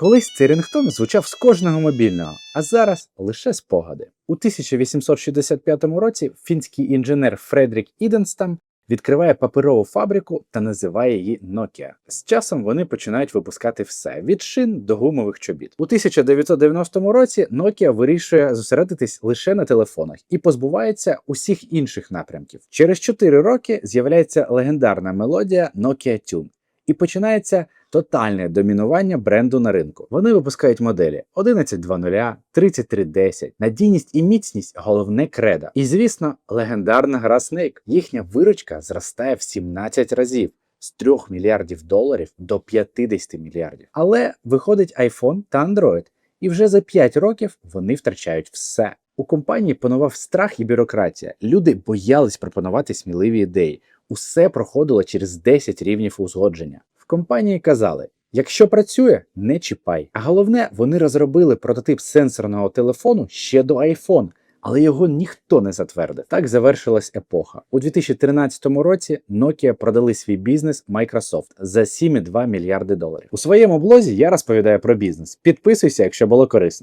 Колись цей рингтон звучав з кожного мобільного, а зараз лише спогади. У 1865 році фінський інженер Фредрік Іденстам відкриває паперову фабрику та називає її Nokia. З часом вони починають випускати все від шин до гумових чобіт. У 1990 році Nokia вирішує зосередитись лише на телефонах і позбувається усіх інших напрямків. Через 4 роки з'являється легендарна мелодія Nokia Tune. І починається тотальне домінування бренду на ринку. Вони випускають моделі 11.2.0, 3310, надійність і міцність головне кредо. І звісно, легендарна гра Snake. Їхня виручка зростає в 17 разів. З 3 мільярдів доларів до 50 мільярдів. Але виходить iPhone та Android, і вже за 5 років вони втрачають все. У компанії панував страх і бюрократія. Люди боялись пропонувати сміливі ідеї. Усе проходило через 10 рівнів узгодження. В компанії казали: якщо працює, не чіпай. А головне, вони розробили прототип сенсорного телефону ще до iPhone, але його ніхто не затвердив. Так завершилась епоха. У 2013 році Nokia продали свій бізнес Microsoft за 7,2 мільярди доларів. У своєму блозі я розповідаю про бізнес. Підписуйся, якщо було корисно.